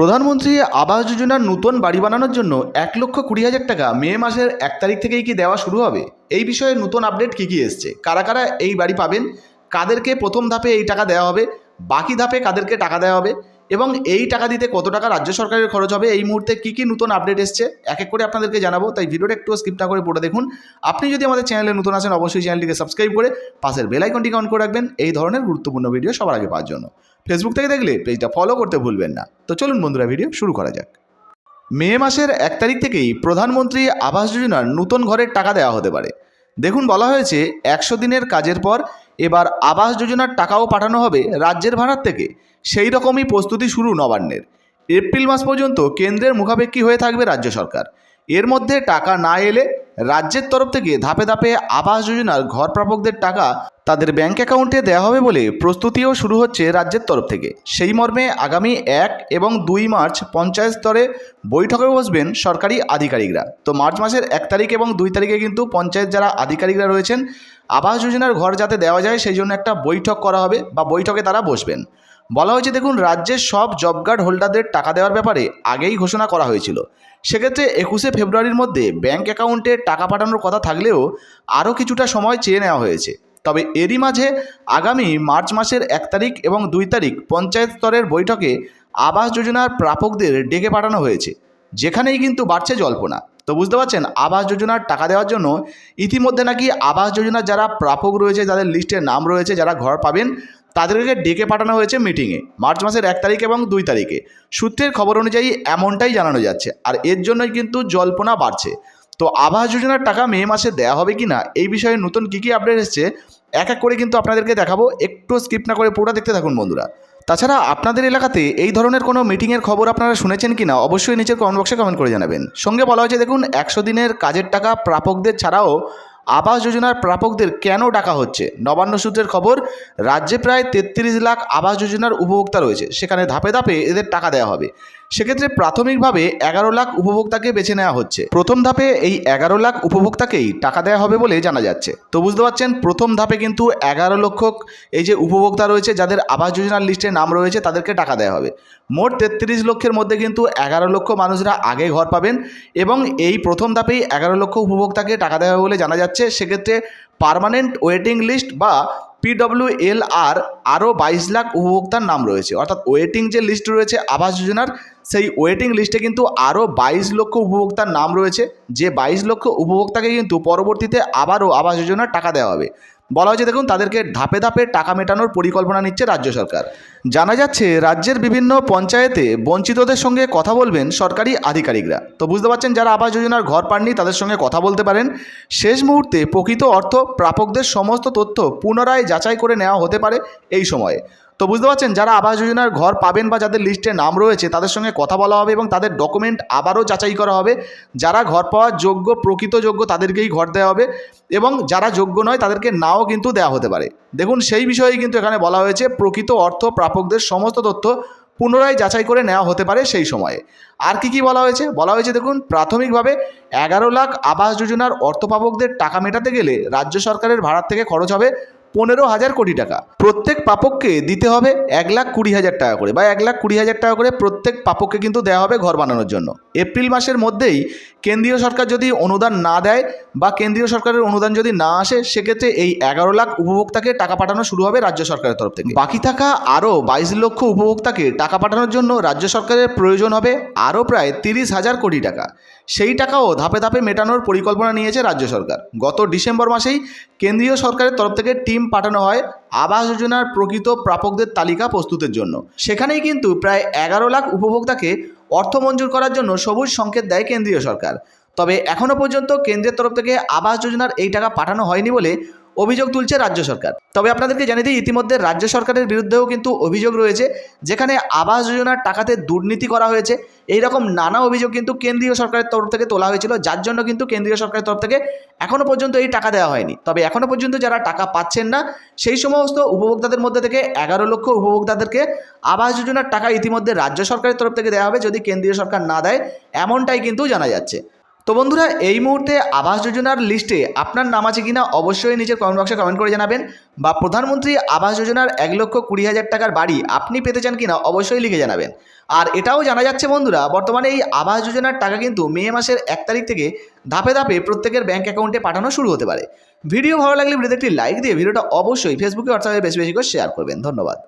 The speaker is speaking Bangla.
প্রধানমন্ত্রী আবাস যোজনার নতুন বাড়ি বানানোর জন্য এক লক্ষ কুড়ি হাজার টাকা মে মাসের এক তারিখ থেকেই কি দেওয়া শুরু হবে? এই বিষয়ে নতুন আপডেট কী কী এসছে? কারা কারা এই বাড়ি পাবেন? কাদেরকে প্রথম ধাপে এই টাকা দেওয়া হবে? বাকি ধাপে কাদেরকে টাকা দেওয়া হবে? এবং এই টাকা দিতে কত টাকা রাজ্য সরকারের খরচ হবে, এই মুহূর্তে কী কী নতুন আপডেট এসছে, এক এক করে আপনাদেরকে জানাব। তাই ভিডিওটা একটু স্কিপ না করে পড়ে দেখুন। আপনি যদি আমাদের চ্যানেলে নতুন আসেন অবশ্যই চ্যানেলটিকে সাবস্ক্রাইব করে পাশের বেল আইকনটিকে অন করে রাখবেন। এই ধরনের গুরুত্বপূর্ণ ভিডিও সবার আগে পাওয়ার জন্য। ফেসবুক থেকে দেখলে পেজটা ফলো করতে ভুলবেন না। তো চলুন বন্ধুরা ভিডিও শুরু করা যাক। মে মাসের এক তারিখ থেকেই প্রধানমন্ত্রী আবাস যোজনার নতুন ঘরের টাকা দেওয়া হতে পারে। দেখুন বলা হয়েছে, একশো দিনের কাজের পর এবার আবাস যোজনার টাকাও পাঠানো হবে রাজ্যের ভাড়ার থেকে। সেই রকমই প্রস্তুতি শুরু নবান্নের। এপ্রিল মাস পর্যন্ত কেন্দ্রের মুখাপেক্ষী হয়ে থাকবে রাজ্য সরকার। এর মধ্যে টাকা না এলে রাজ্যের তরফ থেকে ধাপে ধাপে আবাস যোজনার ঘর প্রাপকদের টাকা তাদের ব্যাংক অ্যাকাউন্টে দেওয়া হবে বলে প্রস্তুতিও শুরু হচ্ছে রাজ্যের তরফ থেকে। সেই মর্মে আগামী এক এবং দুই মার্চ পঞ্চায়েত স্তরে বৈঠকে বসবেন সরকারি আধিকারিকরা। তো মার্চ মাসের এক তারিখ এবং দুই তারিখে কিন্তু পঞ্চায়েত যারা আধিকারিকরা রয়েছেন, আবাস যোজনার ঘর যাতে দেওয়া যায়, সেই জন্য একটা বৈঠক করা হবে বা বৈঠকে তারা বসবেন। বলা হয়েছে, দেখুন, রাজ্যের সব জব কার্ড হোল্ডারদের টাকা দেওয়ার ব্যাপারে আগেই ঘোষণা করা হয়েছিল। সেক্ষেত্রে একুশে ফেব্রুয়ারির মধ্যে ব্যাঙ্ক অ্যাকাউন্টে টাকা পাঠানোর কথা থাকলেও আরও কিছুটা সময় চেয়ে নেওয়া হয়েছে। তবে এরই মাঝে আগামী মার্চ মাসের এক তারিখ এবং দুই তারিখ পঞ্চায়েত স্তরের বৈঠকে আবাস যোজনার প্রাপকদের ডেকে পাঠানো হয়েছে, যেখানেই কিন্তু বাড়ছে জল্পনা। তো বুঝতে পারছেন, আবাস যোজনার টাকা দেওয়ার জন্য ইতিমধ্যে নাকি আবাস যোজনার যারা প্রাপক রয়েছে, যাদের লিস্টে নাম রয়েছে, যারা ঘর পাবেন তাদেরকে ডেকে পাঠানো হয়েছে মিটিংয়ে মার্চ মাসের এক তারিখ এবং দুই তারিখে। সূত্রের খবর অনুযায়ী এমনটাই জানানো যাচ্ছে, আর এর জন্যই কিন্তু জল্পনা বাড়ছে। তো আবাস যোজনার টাকা মে মাসে দেওয়া হবে কি না এই বিষয়ে নতুন কী কী আপডেট এসছে, এক এক করে কিন্তু আপনাদেরকে দেখাবো। একটু স্কিপ না করে পুরোটা দেখতে থাকুন বন্ধুরা। তাছাড়া আপনাদের এলাকাতে এই ধরনের কোনো মিটিংয়ের খবর আপনারা শুনেছেন কি না অবশ্যই নিচের কমেন্ট বক্সে কমেন্ট করে জানাবেন। সঙ্গে বলা হয়েছে, দেখুন, একশো দিনের কাজের টাকা প্রাপকদের ছাড়াও আবাস যোজনার প্রাপকদের কেন ডাকা হচ্ছে? নবান্ন সূত্রের খবর, রাজ্যে প্রায় তেত্রিশ লাখ আবাস যোজনার উপভোক্তা রয়েছে। সেখানে ধাপে ধাপে এদের টাকা দেওয়া হবে। সেক্ষেত্রে প্রাথমিকভাবে এগারো লাখ উপভোক্তাকে বেছে নেওয়া হচ্ছে। প্রথম ধাপে এই এগারো লাখ উপভোক্তাকেই টাকা দেওয়া হবে বলে জানা যাচ্ছে। তো বুঝতে পারছেন, প্রথম ধাপে কিন্তু এগারো লক্ষ এই যে উপভোক্তা রয়েছে, যাদের আবাস যোজনার লিস্টে নাম রয়েছে, তাদেরকে টাকা দেওয়া হবে। মোট তেত্রিশ লক্ষের মধ্যে কিন্তু এগারো লক্ষ মানুষরা আগে ঘর পাবেন এবং এই প্রথম ধাপেই এগারো লক্ষ উপভোক্তাকে টাকা দেওয়া হবে বলে জানা যাচ্ছে। সেক্ষেত্রে পার্মানেন্ট ওয়েটিং লিস্ট বা পিডব্লিউএল আর আরও বাইশ লাখ উপভোক্তার নাম রয়েছে। অর্থাৎ ওয়েটিং যে লিস্ট রয়েছে, আবাস যোজনার সেই ওয়েটিং লিস্টে কিন্তু আরও বাইশ লক্ষ উপভোক্তার নাম রয়েছে। যে বাইশ লক্ষ উপভোক্তাকে কিন্তু পরবর্তীতে আবারও আবাস যোজনার টাকা দেওয়া হবে। বলা হয়েছে, দেখুন, তাদেরকে ধাপে ধাপে টাকা মেটানোর পরিকল্পনা নিচ্ছে রাজ্য সরকার। জানা যাচ্ছে, রাজ্যের বিভিন্ন পঞ্চায়েতে বঞ্চিতদের সঙ্গে কথা বলবেন সরকারি আধিকারিকরা। তো বুঝতে পারছেন, যারা আবাস যোজনার ঘর পাননি, তাদের সঙ্গে কথা বলতে পারেন। শেষ মুহূর্তে প্রকৃত অর্থ প্রাপকদের সমস্ত তথ্য পুনরায় যাচাই করে নেওয়া হতে পারে এই সময়ে। তো বুঝতে পারছেন, যারা আবাস যোজনার ঘর পাবেন বা যাদের লিস্টে নাম রয়েছে, তাদের সঙ্গে কথা বলা হবে এবং তাদের ডকুমেন্ট আবারও যাচাই করা হবে। যারা ঘর পাওয়ার যোগ্য, প্রকৃত যোগ্য, তাদেরকেই ঘর দেওয়া হবে এবং যারা যোগ্য নয়, তাদেরকে নাও কিন্তু দেওয়া হতে পারে। দেখুন, সেই বিষয়ে কিন্তু এখানে বলা হয়েছে, প্রকৃত অর্থ প্রাপকদের সমস্ত তথ্য পুনরায় যাচাই করে নেওয়া হতে পারে সেই সময়ে। আর কি কি বলা হয়েছে? বলা হয়েছে, দেখুন, প্রাথমিকভাবে এগারো লাখ আবাস যোজনার অর্থপ্রাপকদের টাকা মেটাতে গেলে রাজ্য সরকারের ভাড়ার থেকে খরচ হবে পনেরো হাজার কোটি টাকা। প্রত্যেক পাপককে দিতে হবে এক লাখ কুড়ি হাজার টাকা করে বা এক লাখ কুড়ি হাজার টাকা করে প্রত্যেক পাপককে কিন্তু দেওয়া হবে ঘর বানানোর জন্য। এপ্রিল মাসের মধ্যেই কেন্দ্রীয় সরকার যদি অনুদান না দেয় বা কেন্দ্রীয় সরকারের অনুদান যদি না আসে, সেক্ষেত্রে এই এগারো লাখ উপভোক্তাকে টাকা পাঠানো শুরু হবে রাজ্য সরকারের তরফ থেকে। বাকি থাকা আরও বাইশ লক্ষ উপভোক্তাকে টাকা পাঠানোর জন্য রাজ্য সরকারের প্রয়োজন হবে আরও প্রায় তিরিশ হাজার কোটি টাকা। সেই টাকাও ধাপে ধাপে মেটানোর পরিকল্পনা নিয়েছে রাজ্য সরকার। গত ডিসেম্বর মাসেই কেন্দ্রীয় সরকারের তরফ থেকে টিম পাঠানো হয় আবাস যোজনার প্রকৃত প্রাপকদের তালিকা প্রস্তুতের জন্য। সেখানেই কিন্তু প্রায় এগারো লাখ উপভোক্তাকে অর্থ মঞ্জুর করার জন্য সবুজ সংকেত দেয় কেন্দ্রীয় সরকার। তবে এখনও পর্যন্ত কেন্দ্রের তরফ থেকে আবাস যোজনার এই টাকা পাঠানো হয়নি বলে অভিযোগ তুলছে রাজ্য সরকার। তবে আপনাদেরকে জানিয়ে দিই, ইতিমধ্যে রাজ্য সরকারের বিরুদ্ধেও কিন্তু অভিযোগ রয়েছে, যেখানে আবাস যোজনার টাকাতে দুর্নীতি করা হয়েছে। এই রকম নানা অভিযোগ কিন্তু কেন্দ্রীয় সরকারের তরফ থেকে তোলা হয়েছিল, যার জন্য কিন্তু কেন্দ্রীয় সরকারের তরফ থেকে এখনও পর্যন্ত এই টাকা দেওয়া হয়নি। তবে এখনও পর্যন্ত যারা টাকা পাচ্ছেন না, সেই সমস্ত উপভোক্তাদের মধ্যে থেকে এগারো লক্ষ উপভোক্তাদেরকে আবাস যোজনার টাকা ইতিমধ্যে রাজ্য সরকারের তরফ থেকে দেওয়া হবে, যদি কেন্দ্রীয় সরকার না দেয়, এমনটাই কিন্তু জানা যাচ্ছে। তো বন্ধুরা, এই মুহূর্তে আবাস যোজনার লিস্টে আপনার নাম আছে কিনা অবশ্যই নিজের কমেন্ট বক্সে কমেন্ট করে জানাবেন বা প্রধানমন্ত্রী আবাস যোজনার এক লক্ষ কুড়ি হাজার টাকার বাড়ি আপনি পেতে চান কিনা অবশ্যই লিখে জানাবেন। আর এটাও জানা যাচ্ছে বন্ধুরা, বর্তমানে এই আবাস যোজনার টাকা কিন্তু মে মাসের এক তারিখ থেকে ধাপে ধাপে প্রত্যেকের ব্যাঙ্ক অ্যাকাউন্টে পাঠানো শুরু হতে পারে। ভিডিও ভালো লাগলে ভিডিওতে একটি লাইক দিয়ে ভিডিওটা অবশ্যই ফেসবুকে হোয়াটসঅ্যাপে বেশি বেশি করে শেয়ার করবেন। ধন্যবাদ।